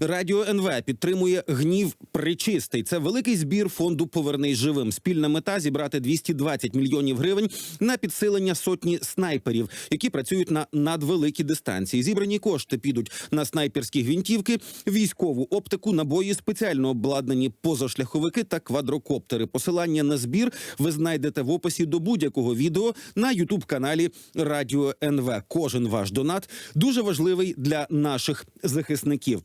Радіо НВ підтримує гнів причистий. Це великий збір фонду Повернись живим. Спільна мета зібрати 220 мільйонів гривень на підсилення сотні снайперів, які працюють на надвеликій дистанції. Зібрані кошти підуть на снайперські гвинтівки, військову оптику, набої, спеціально обладнані позашляховики та квадрокоптери. Посилання на збір ви знайдете в описі до будь-якого відео на Ютуб каналі Радіо НВ. Кожен ваш донат дуже важливий для наших захисників.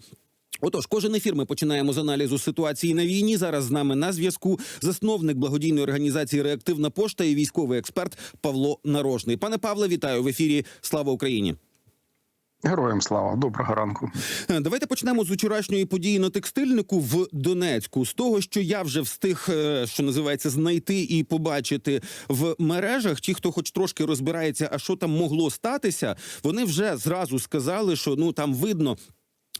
Отож, кожен ефір ми починаємо з аналізу ситуації на війні. Зараз з нами на зв'язку засновник благодійної організації Реактивна пошта і військовий експерт Павло Нарожний. Пане Павле, вітаю в ефірі. Слава Україні! Героям слава, доброго ранку. Е, Давайте почнемо з вчорашньої події на текстильнику в Донецьку. З того, що я вже встиг, е, що називається, знайти і побачити в мережах. Ті, хто хоч трошки розбирається, а що там могло статися, вони вже зразу сказали, що ну там видно.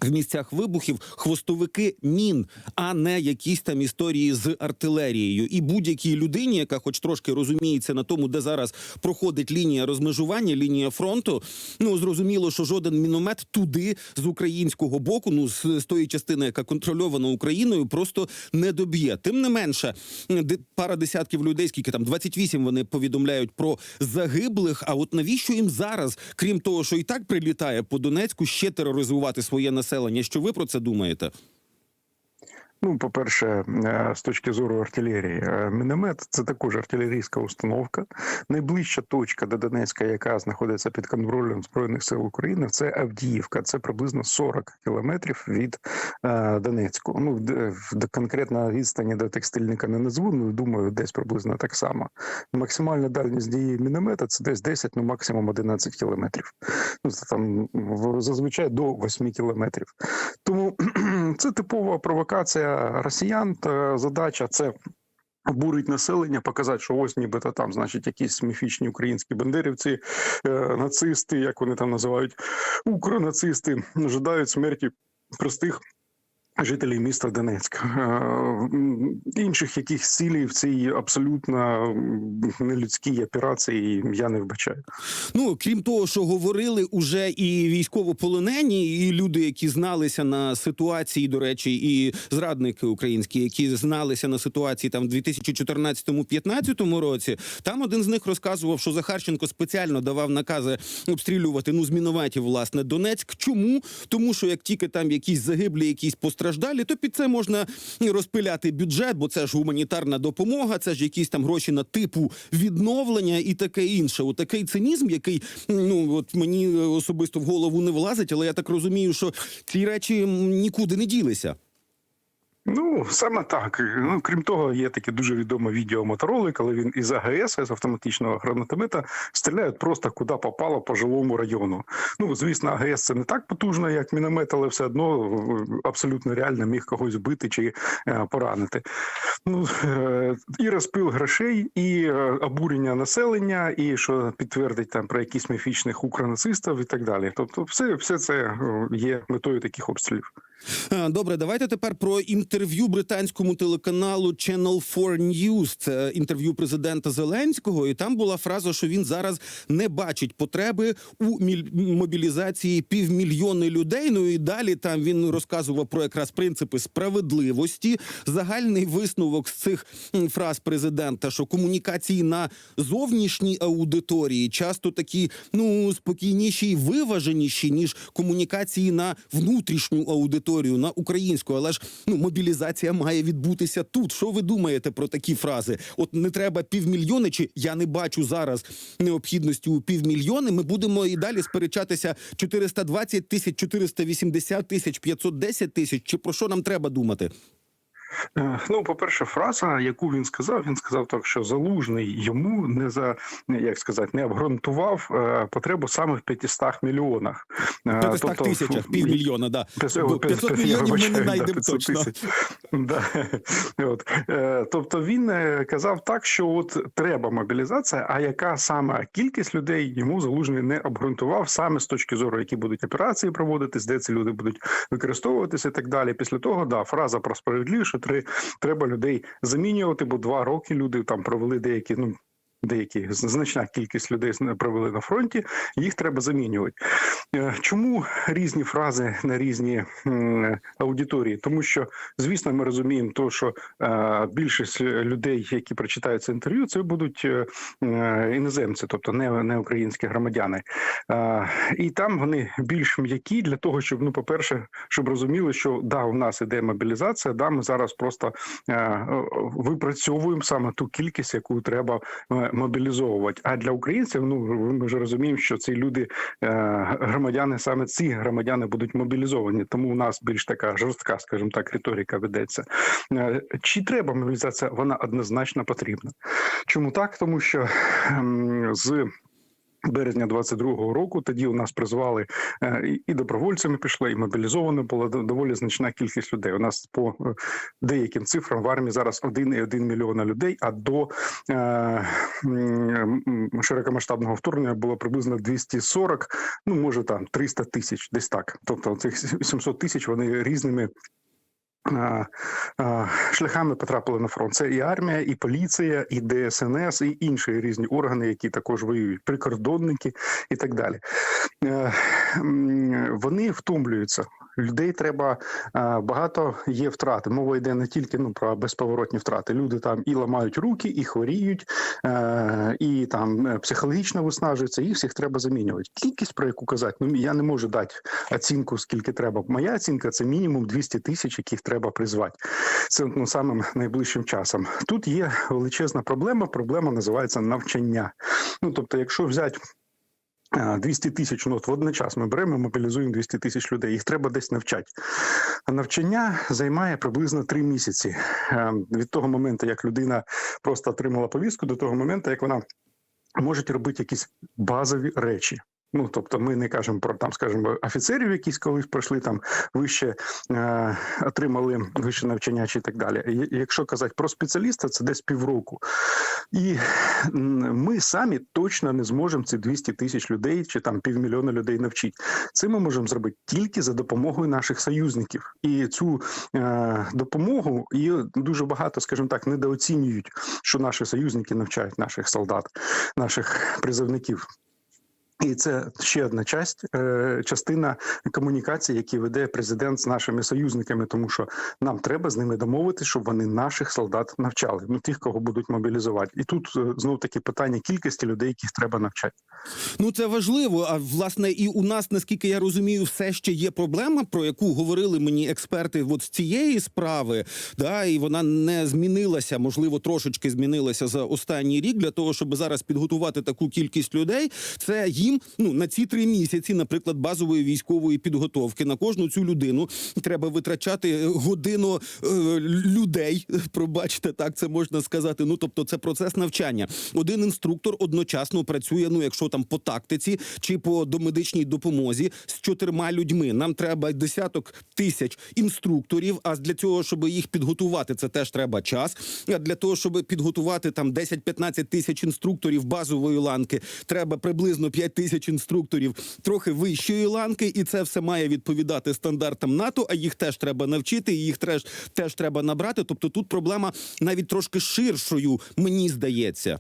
В місцях вибухів хвостовики мін, а не якісь там історії з артилерією. І будь-якій людині, яка хоч трошки розуміється на тому, де зараз проходить лінія розмежування, лінія фронту. Ну зрозуміло, що жоден міномет туди з українського боку, ну з, з тої частини, яка контрольована Україною, просто не доб'є. Тим не менше, пара десятків людей, скільки там 28 вони повідомляють про загиблих. А от навіщо їм зараз, крім того, що і так прилітає по Донецьку, ще тероризувати своє населення? Що ви про це думаєте? Ну, по-перше, е, з точки зору артилерії, е, міномет це також артилерійська установка. Найближча точка до Донецька, яка знаходиться під контролем збройних сил України, це Авдіївка. Це приблизно 40 кілометрів від е, Донецьку. Ну конкретно відстані до текстильника не назву. Ну думаю, десь приблизно так само. Максимальна дальність дії міномета це десь 10, ну максимум 11 кілометрів. Ну це там зазвичай до 8 кілометрів. Тому це типова провокація росіян. Задача це. Обурить населення, показати, що ось нібито там, значить, якісь міфічні українські бандерівці, е, нацисти, як вони там називають, укронацисти, жадають смерті простих жителів міста Донецьк. Е, Інших яких цілей в цій абсолютно нелюдській операції я не вбачаю. Ну крім того, що говорили уже і військовополонені, і люди, які зналися на ситуації, до речі, і зрадники українські, які зналися на ситуації там в 2014-15 році. Там один з них розказував, що Захарченко спеціально давав накази обстрілювати ну з власне, Донецьк. Чому? Тому що як тільки там якісь загиблі, якісь постраждалі, то під це можна розпиляти бюджет, бо це ж гуманітарна допомога, це ж якісь там гроші на типу відновлення і таке інше. От такий цинізм, який ну от мені особисто в голову не влазить, але я так розумію, що ці речі нікуди не ділися. Ну, саме так. Ну, крім того, є таке дуже відоме відео Мотороли, коли він із АГС, з автоматичного гранатомета, стріляють просто куди попало по жилому району. Ну, звісно, АГС це не так потужно, як міномет, але все одно е, абсолютно реально міг когось вбити чи е, поранити. Ну, е, і розпил грошей, і обурення населення, і що підтвердить там про якісь міфічних укронацистів і так далі. Тобто, все, все це є метою таких обстрілів. Добре, давайте тепер про інтерв'ю британському телеканалу Channel 4 News. Це інтерв'ю президента Зеленського, і там була фраза, що він зараз не бачить потреби у мобілізації півмільйони людей. Ну і далі там він розказував про якраз принципи справедливості. Загальний висновок з цих фраз президента, що комунікації на зовнішній аудиторії часто такі ну спокійніші і виваженіші ніж комунікації на внутрішню аудиторію, на українську. Але ж ну мобілізація має відбутися тут. Що ви думаєте про такі фрази? От не треба півмільйони, чи я не бачу зараз необхідності у півмільйони. Ми будемо і далі сперечатися 420 тисяч, 480 тисяч, 510 тисяч. Чи про що нам треба думати? Е, Ну, по-перше, фраза, яку він сказав, він сказав так, що залужний йому не за як сказати, не обґрунтував е, потребу саме в 500 мільйонах. Е, 500 тисячах, півмільйона, да. П'ятсот- Бо 500 мільйонів ми не знайдемо точно. Да. От. Тобто він казав так, що от треба мобілізація, а яка саме кількість людей йому залужний не обґрунтував саме з точки зору, які будуть операції проводитись, де ці люди будуть використовуватися і так далі. Після того, да, фраза про справедливість, тре- треба людей замінювати, бо два роки люди там провели деякі ну деякі значна кількість людей провели на фронті. Їх треба замінювати. Е, Чому різні фрази на різні аудиторії? Тому що, звісно, ми розуміємо, то що е, більшість людей, які прочитають це інтерв'ю, це будуть е, іноземці, тобто не, не українські громадяни. І там вони більш м'які для того, щоб ну, по-перше, щоб розуміли, що да, у нас іде мобілізація, да, ми зараз просто випрацьовуємо саме ту кількість, яку треба мобілізовувати. А для українців, ну ми вже розуміємо, що ці люди е, громадяни, саме ці громадяни будуть мобілізовані. Тому у нас більш така жорстка, скажімо так, риторика ведеться. Е, Чи треба мобілізація? Вона однозначно потрібна. Чому так? Тому що ем, з Березня 22-го року тоді у нас призвали е, і- добровольцями пішли, і мобілізовано була доволі значна кількість людей. У нас по е, деяким цифрам в армії зараз 1,1 мільйона людей. А до е, широкомасштабного вторгнення було приблизно 240, ну може там 300 тисяч, десь так. Тобто цих 700 тисяч вони різними. Шляхами потрапили на фронт. Це і армія, і поліція, і ДСНС, і інші різні органи, які також воюють, прикордонники і так далі. Е, Вони втомлюються. Людей треба е, багато є втрати. Мова йде не тільки ну про безповоротні втрати. Люди там і ламають руки, і хворіють, е, і там е, психологічно виснажуються. Їх всіх треба замінювати. Кількість про яку казати, ну я не можу дати оцінку, скільки треба. Моя оцінка це мінімум 200 тисяч, яких треба призвати. Це ну самим найближчим часом. Тут є величезна проблема. Проблема називається навчання. Ну тобто, якщо взяти. А, 200 тисяч, ну от водночас ми беремо, мобілізуємо 200 тисяч людей. Їх треба десь навчати. А навчання займає приблизно 3 місяці від того моменту, як людина просто отримала повістку, до того моменту, як вона може робити якісь базові речі. Ну, тобто, ми не кажемо про там, скажімо, офіцерів, якісь колись пройшли там вище, е, отримали вище навчання чи так далі. Якщо казати про спеціаліста, це десь півроку. І ми самі точно не зможемо ці 200 тисяч людей чи там півмільйона людей навчити. Це ми можемо зробити тільки за допомогою наших союзників. І цю е, допомогу і дуже багато, скажімо так, недооцінюють, що наші союзники навчають наших солдат, наших призовників. І це ще одна часть, е, частина комунікації, які веде президент з нашими союзниками, тому що нам треба з ними домовитися, щоб вони наших солдат навчали. Ну тих, кого будуть мобілізувати. І тут знов таки питання кількості людей, яких треба навчати. Ну це важливо. А власне, і у нас, наскільки я розумію, все ще є проблема, про яку говорили мені експерти от з цієї справи. Да, і вона не змінилася, можливо, трошечки змінилася за останній рік для того, щоб зараз підготувати таку кількість людей. Це їм ну на ці три місяці, наприклад, базової військової підготовки на кожну цю людину треба витрачати годину е, людей. Пробачте, так це можна сказати. Ну тобто, це процес навчання. Один інструктор одночасно працює. Ну, якщо там по тактиці чи по домедичній допомозі з чотирма людьми. Нам треба десяток тисяч інструкторів. А для цього, щоб їх підготувати, це теж треба час. А для того, щоб підготувати там 10-15 тисяч інструкторів базової ланки, треба приблизно 5 тисяч інструкторів трохи вищої ланки, і це все має відповідати стандартам НАТО. А їх теж треба навчити, і їх теж теж треба набрати. Тобто тут проблема навіть трошки ширшою, мені здається.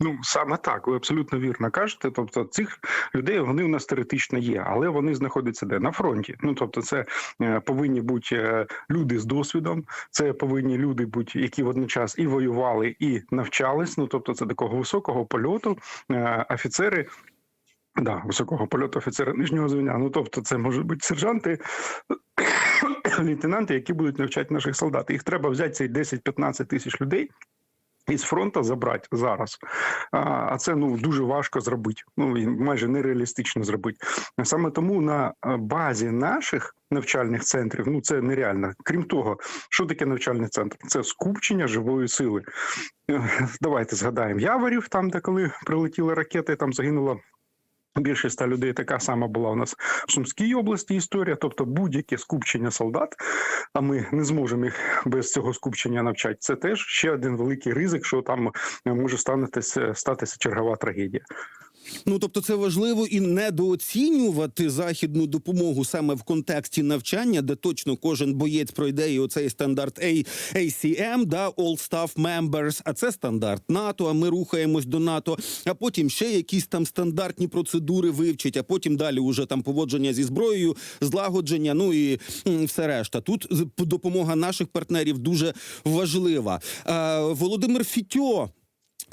Ну саме так, ви абсолютно вірно кажете. Тобто, цих людей вони у нас теоретично є, але вони знаходяться де на фронті. Ну тобто, це е, повинні бути е, люди з досвідом, це повинні люди бути, які водночас і воювали, і навчались. Ну тобто, це такого високого польоту е, офіцери. Да, високого польоту офіцера нижнього звання. Ну тобто, це можуть бути сержанти, лейтенанти, які будуть навчати наших солдат. Їх треба взяти цей 10-15 тисяч людей. Із фронту забрати зараз, а це ну дуже важко зробити. Ну майже нереалістично зробити. Саме тому на базі наших навчальних центрів ну це нереально. Крім того, що таке навчальний центр? Це скупчення живої сили. Давайте згадаємо Яворів, там де коли прилетіли ракети, там загинуло. Більше ста людей така сама була у нас в Сумській області історія, тобто будь-яке скупчення солдат, а ми не зможемо їх без цього скупчення навчати. Це теж ще один великий ризик, що там може станетися, статися чергова трагедія. Ну тобто, це важливо і недооцінювати західну допомогу саме в контексті навчання, де точно кожен боєць пройде і оцей стандарт A, ACM, да, All Staff Members, а це стандарт НАТО. А ми рухаємось до НАТО. А потім ще якісь там стандартні процедури вивчить, а потім далі уже там поводження зі зброєю, злагодження. Ну і все решта. Тут допомога наших партнерів дуже важлива. Володимир Фітьо.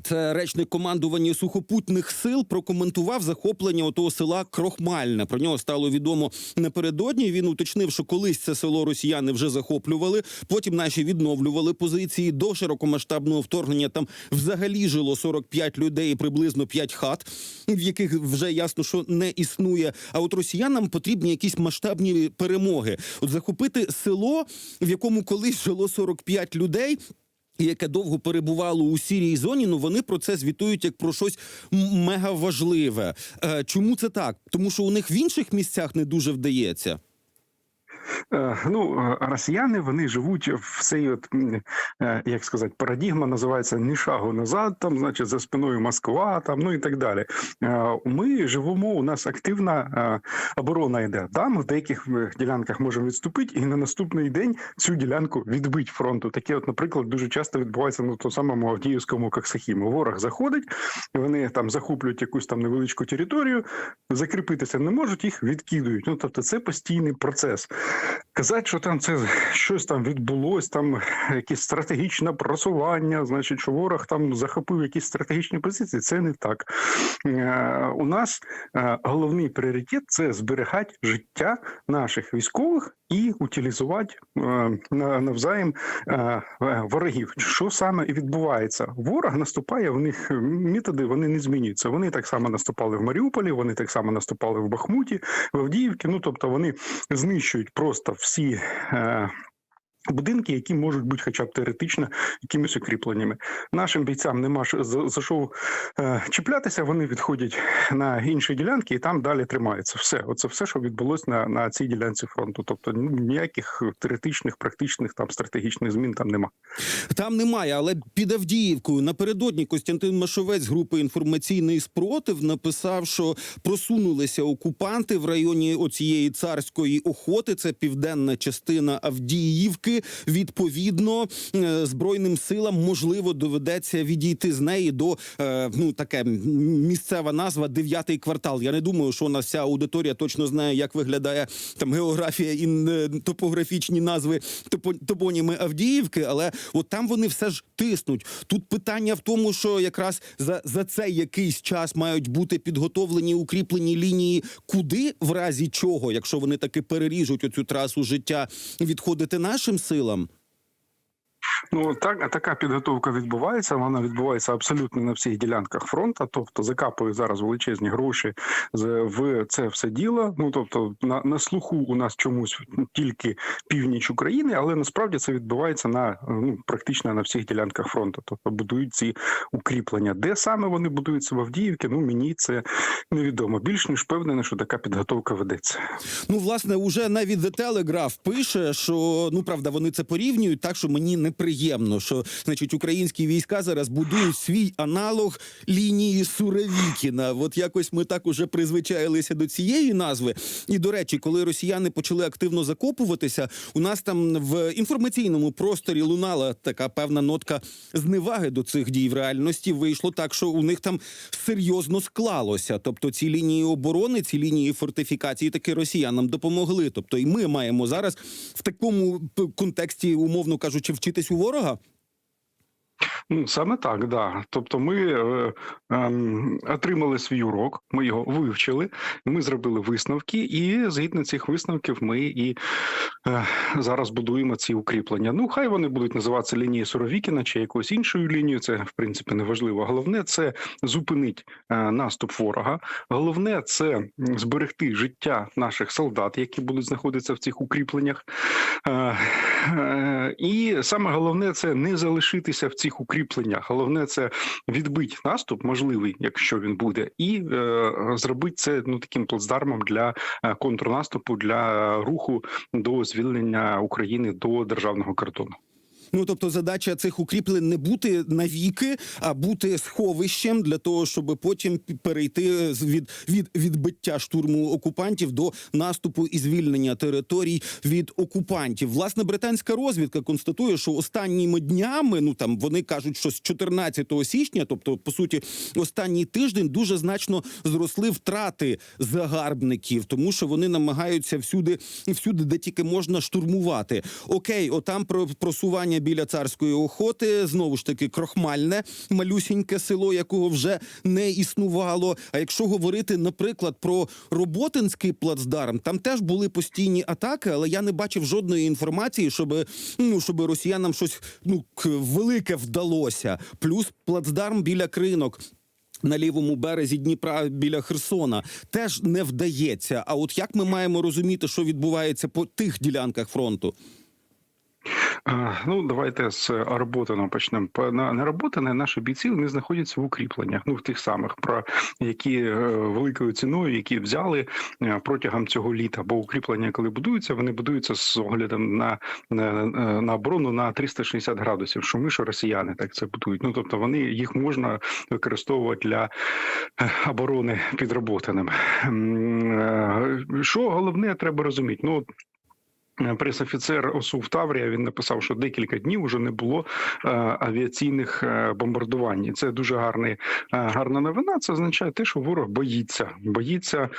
Це речник командування сухопутних сил прокоментував захоплення отого села Крохмальне. Про нього стало відомо напередодні. Він уточнив, що колись це село росіяни вже захоплювали. Потім наші відновлювали позиції до широкомасштабного вторгнення. Там взагалі жило 45 людей, і приблизно 5 хат, в яких вже ясно, що не існує. А от росіянам потрібні якісь масштабні перемоги. От захопити село, в якому колись жило 45 людей яке довго перебувало у сірій зоні, ну вони про це звітують як про щось мега важливе. Е, чому це так? Тому що у них в інших місцях не дуже вдається. Е, Ну, е, росіяни вони живуть в цей, от е, як сказати, парадігма називається ні шагу назад, там, значить, за спиною Москва, там, ну і так далі. Ми живемо, у нас активна оборона йде. Да, ми в деяких ділянках можемо відступити, і на наступний день цю ділянку відбить фронту. Таке, от, наприклад, дуже часто відбувається на тому самому Авдіївському Коксахіму. Ворог заходить, вони там захоплюють якусь там невеличку територію, закріпитися не можуть, їх відкидують. Ну тобто, це постійний процес. Казати, що там це щось там відбулось, там якесь стратегічне просування, значить, що ворог там захопив якісь стратегічні позиції. Це не так. Е, У нас е, головний пріоритет це зберігати життя наших військових і утилізувати е, на- навзаєм е, е, ворогів. Що саме і відбувається? Ворог наступає, в них методи вони не змінюються. Вони так само наступали в Маріуполі, вони так само наступали в Бахмуті, в Авдіївці. Ну тобто вони знищують просто всі. Будинки, які можуть бути, хоча б теоретично, якимись укріпленнями. Нашим бійцям нема за, що е, чіплятися. Вони відходять на інші ділянки і там далі тримаються. Все, оце все, що відбулось на, на цій ділянці фронту. Тобто ніяких теоретичних, практичних там стратегічних змін там нема. Там немає, але під Авдіївкою напередодні Костянтин Машовець групи інформаційний спротив написав, що просунулися окупанти в районі оцієї царської охоти. Це південна частина Авдіївки. Відповідно, е, збройним силам можливо доведеться відійти з неї до е, ну таке місцева назва дев'ятий квартал. Я не думаю, що у нас вся аудиторія точно знає, як виглядає там географія і е, топографічні назви топоніми Авдіївки, але от там вони все ж тиснуть. Тут питання в тому, що якраз за, за цей якийсь час мають бути підготовлені укріплені лінії, куди в разі чого, якщо вони таки переріжуть оцю трасу життя, відходити нашим силам. Ну так така підготовка відбувається. Вона відбувається абсолютно на всіх ділянках фронту. Тобто закапують зараз величезні гроші в це все діло. Ну тобто, на, на слуху у нас чомусь тільки північ України, але насправді це відбувається на ну практично на всіх ділянках фронту. Тобто будують ці укріплення. Де саме вони будуються в Авдіївці? Ну мені це невідомо. Більш ніж впевнений, що така підготовка ведеться. Ну, власне, уже навіть The Telegraph пише, що ну правда вони це порівнюють так, що мені неприємно, що значить українські війська зараз будують свій аналог лінії Суровікіна. От якось ми так уже призвичаїлися до цієї назви. І до речі, коли росіяни почали активно закопуватися, у нас там в інформаційному просторі лунала така певна нотка зневаги до цих дій. В реальності вийшло так, що у них там серйозно склалося. Тобто ці лінії оборони, ці лінії фортифікації таки росіянам допомогли. Тобто, і ми маємо зараз в такому контексті, умовно кажучи, вчитись у ворога. Porra, Ну, саме так, да. Тобто, ми е, ем, отримали свій урок, ми його вивчили, ми зробили висновки, і згідно цих висновків, ми і е, зараз будуємо ці укріплення. Ну, хай вони будуть називатися лінією Суровікіна чи якоюсь іншою лінією. Це в принципі не важливо. Головне це зупинити е, наступ ворога. Головне це зберегти життя наших солдат, які будуть знаходитися в цих укріпленнях. Е, е, І саме головне це не залишитися в цих укріпленнях. Головне це відбити наступ, можливий, якщо він буде, і е, зробити це ну таким плацдармом для е, контрнаступу, для руху до звільнення України до державного кордону. Ну тобто, задача цих укріплень не бути навіки, а бути сховищем для того, щоб потім перейти від, від відбиття штурму окупантів до наступу і звільнення територій від окупантів. Власне, британська розвідка констатує, що останніми днями, ну там вони кажуть, що з 14 січня, тобто по суті, останній тиждень дуже значно зросли втрати загарбників, тому що вони намагаються всюди, всюди, де тільки можна штурмувати. Окей, отам про просування біля царської охоти знову ж таки крохмальне, малюсіньке село, якого вже не існувало. А якщо говорити, наприклад, про Роботинський плацдарм, там теж були постійні атаки, але я не бачив жодної інформації, щоб ну щоб росіянам щось ну велике вдалося. Плюс плацдарм біля кринок. На лівому березі Дніпра біля Херсона теж не вдається. А от як ми маємо розуміти, що відбувається по тих ділянках фронту? Е, Ну, давайте з Арботина почнемо. По- На, на Арботине наші бійці вони знаходяться в укріпленнях, ну в тих самих, про які е, великою ціною, які взяли е, протягом цього літа. Бо укріплення, коли будуються, вони будуються з оглядом на, на, на оборону на 360 градусів. Що ми, що росіяни так це будують. Ну тобто вони їх можна використовувати для е, оборони під Роботиним. Е, Що головне, треба розуміти. Ну Е, Пресофіцер ОСУ в Таврія він написав, що декілька днів вже не було е, авіаційних е, бомбардувань. Це дуже гарний, е, гарна новина. Це означає те, що ворог боїться, боїться.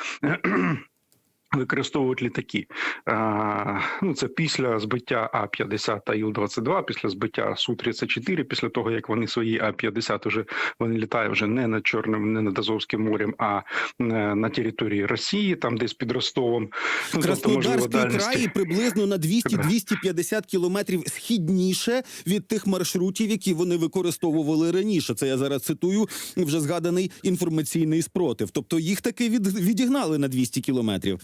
Е, Використовують літаки. А, ну, це після збиття А-50 та Іл-22, після збиття Су-34, після того, як вони свої А-50 вже вони літають вже не над Чорним, не над Азовським морем, а е, на території Росії, там десь під Ростовом. Ну, тобто, можливо, Краснодарський край приблизно на 200-250 кілометрів східніше від тих маршрутів, які вони використовували раніше. Це я зараз цитую вже згаданий інформаційний спротив. Тобто їх таки від, відігнали на 200 кілометрів.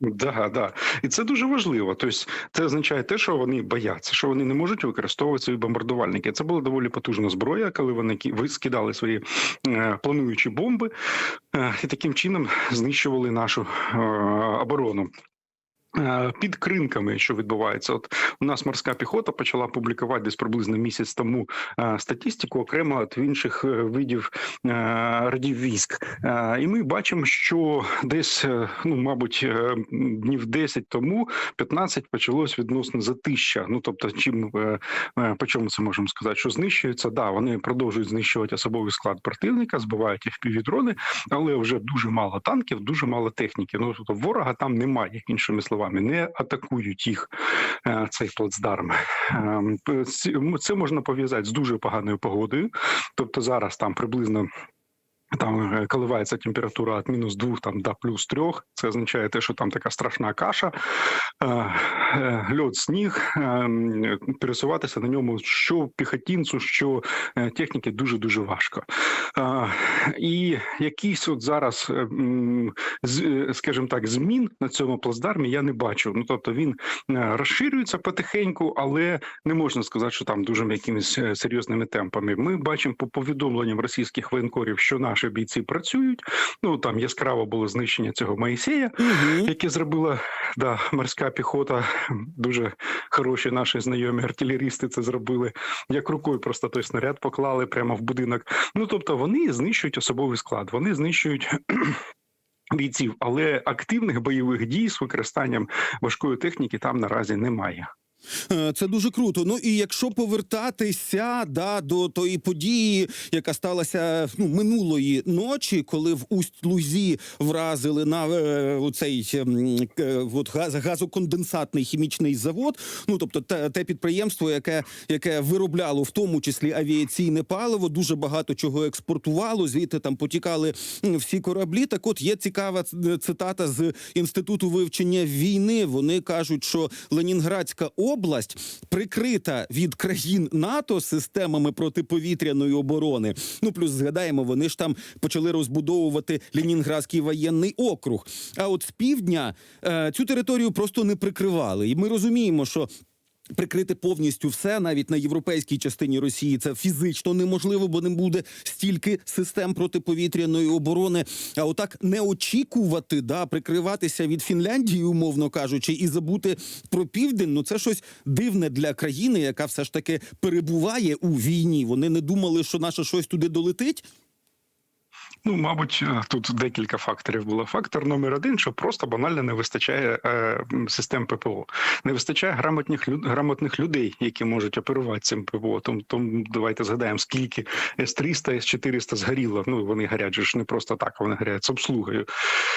Да, да, і це дуже важливо. Тобто, це означає те, що вони бояться, що вони не можуть використовувати свої бомбардувальники. Це була доволі потужна зброя, коли вони скидали свої е, плануючі бомби е, і таким чином знищували нашу е, оборону. Е, Під кринками, що відбувається, от у нас морська піхота почала публікувати десь приблизно місяць тому е, статистику окремо від інших е, видів родів військ. І ми бачимо, що десь, ну мабуть, днів 10 тому 15 почалось відносно затища. Ну тобто, чим по чому це можемо сказати, що знищується? Да, вони продовжують знищувати особовий склад противника, збивають їх півдрони, але вже дуже мало танків, дуже мало техніки. Ну тобто ворога там немає, іншими словами, не атакують їх е, цей плацдарм. Ем, Це можна пов'язати з дуже поганою погодою. Тобто зараз там приблизно. Там е, коливається температура від мінус 2 там, до плюс 3. Це означає те, що там така страшна каша, е, е, льод, сніг, пересуватися на ньому що піхотінцю, що техніки дуже-дуже важко. Е, І якісь от зараз, скажімо так, змін на цьому плацдармі я не бачу. Ну тобто він розширюється потихеньку, але не можна сказати, що там дуже якимись серйозними темпами. Ми бачимо по повідомленням російських воєнкорів, що наші бійці працюють. Ну там яскраво було знищення цього Моїсея, Угу. яке зробила да, морська піхота. Дуже хороші наші знайомі артилерісти це зробили. Як рукою просто той снаряд поклали прямо в будинок. Ну тобто вони знищують особовий склад, вони знищують. Бійців, але активних бойових дій з використанням важкої техніки там наразі немає. Е, Це дуже круто. Ну і якщо повертатися да, до тої події, яка сталася ну, минулої ночі, коли в усть лузі вразили на е, цей от, газ, газоконденсатний хімічний завод. Ну тобто те, те підприємство, яке, яке виробляло в тому числі авіаційне паливо, дуже багато чого експортувало. Звідти там потікали всі кораблі. Так, от є цікава цитата з інституту вивчення війни. Вони кажуть, що Ленінградська область прикрита від країн НАТО системами протиповітряної оборони. Ну плюс згадаємо, вони ж там почали розбудовувати Лінінградський воєнний округ. А от з півдня е, цю територію просто не прикривали, і ми розуміємо, що. Прикрити повністю все, навіть на європейській частині Росії, це фізично неможливо, бо не буде стільки систем протиповітряної оборони. А отак не очікувати, да, прикриватися від Фінляндії, умовно кажучи, і забути про південь. Ну це щось дивне для країни, яка все ж таки перебуває у війні. Вони не думали, що наше щось туди долетить. Ну, мабуть, е, тут декілька факторів було. Фактор номер один, що просто банально не вистачає е, систем ППО. Не вистачає грамотних люд, грамотних людей, які можуть оперувати цим ППО. Тому, тому давайте згадаємо, скільки С-300, С-400 згоріло. Ну вони гарять ж не просто так, вони гарять з обслугою,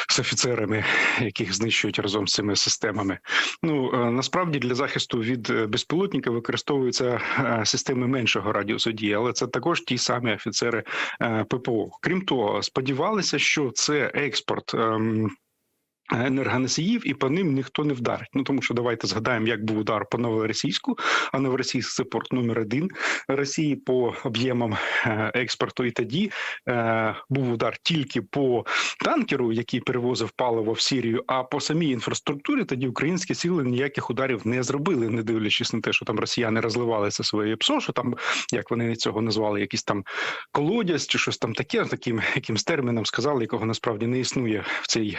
з офіцерами, яких знищують разом з цими системами. Ну е, насправді для захисту від е, безпілотників використовуються е, системи меншого радіусу дії, але це також ті самі офіцери е, ППО. Крім того, сподівалися, що це експорт. ем, Енергоносіїв і по ним ніхто не вдарить. Ну тому що давайте згадаємо, як був удар по новоросійську, а новоросійськ це порт номер один Росії по об'ємам е, експорту. І тоді е, був удар тільки по танкеру, який перевозив паливо в Сірію. А по самій інфраструктурі тоді українські сили ніяких ударів не зробили, не дивлячись на те, що там росіяни розливалися своє ПСО, що там як вони цього назвали, якісь там колодязь чи щось там таке, таким якимсь терміном сказали, якого насправді не існує в цій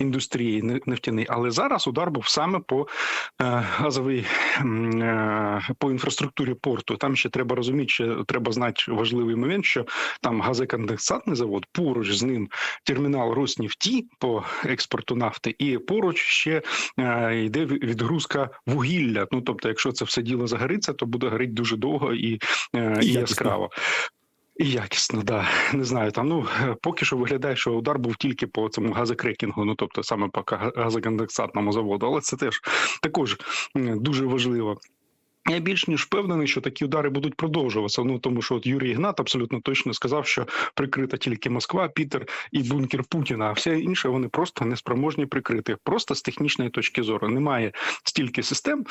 індустрії не- нефтяній. Але зараз удар був саме по е, газовій е, по інфраструктурі порту. Там ще треба розуміти, що треба знати важливий момент, що там газоконденсатний завод, поруч з ним термінал Роснефті по експорту нафти, і поруч ще е, йде ві- відгрузка вугілля. Ну тобто, якщо це все діло загориться, то буде горіти дуже довго І і яскраво. І якісно, да не знаю. Там ну поки що виглядає, що удар був тільки по цьому газокрекінгу, ну тобто саме по га- газоконденсатному заводу, але це теж також дуже важливо. Я більш ніж впевнений, що такі удари будуть продовжуватися. Ну тому що от Юрій Ігнат абсолютно точно сказав, що прикрита тільки Москва, Пітер і бункер Путіна. А все інше вони просто не спроможні прикрити. Просто з технічної точки зору немає стільки систем,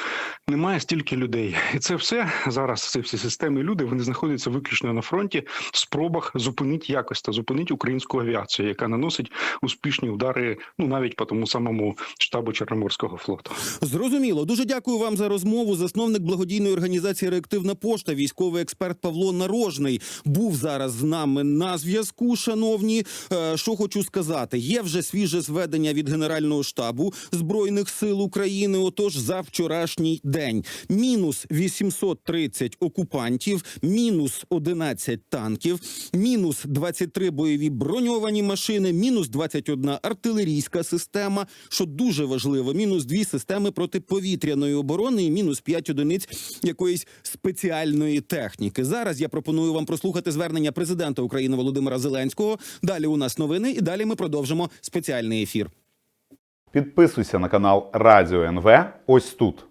немає стільки людей, і це все зараз. Ці всі системи люди вони знаходяться виключно на фронті в спробах зупинити якось та зупинити українську авіацію, яка наносить успішні удари. Ну навіть по тому самому штабу Чорноморського флоту. Зрозуміло. Дуже дякую вам за розмову. Засновник благодійної організації Реактивна пошта, військовий експерт Павло Нарожний був зараз з нами на зв'язку. Шановні, Е, що хочу сказати, є вже свіже зведення від Генерального штабу збройних сил України. Отож, за вчорашній день мінус 830 окупантів, мінус 11 танків, мінус 23 бойові броньовані машини, мінус 21 артилерійська система, що дуже важливо, мінус 2 системи протиповітряної оборони і мінус 5 одиниць якоїсь спеціальної техніки. Зараз я пропоную вам прослухати звернення президента України Володимира Зеленського. Далі у нас новини, і далі ми продовжимо спеціальний ефір. Підписуйся на канал Радіо НВ ось тут.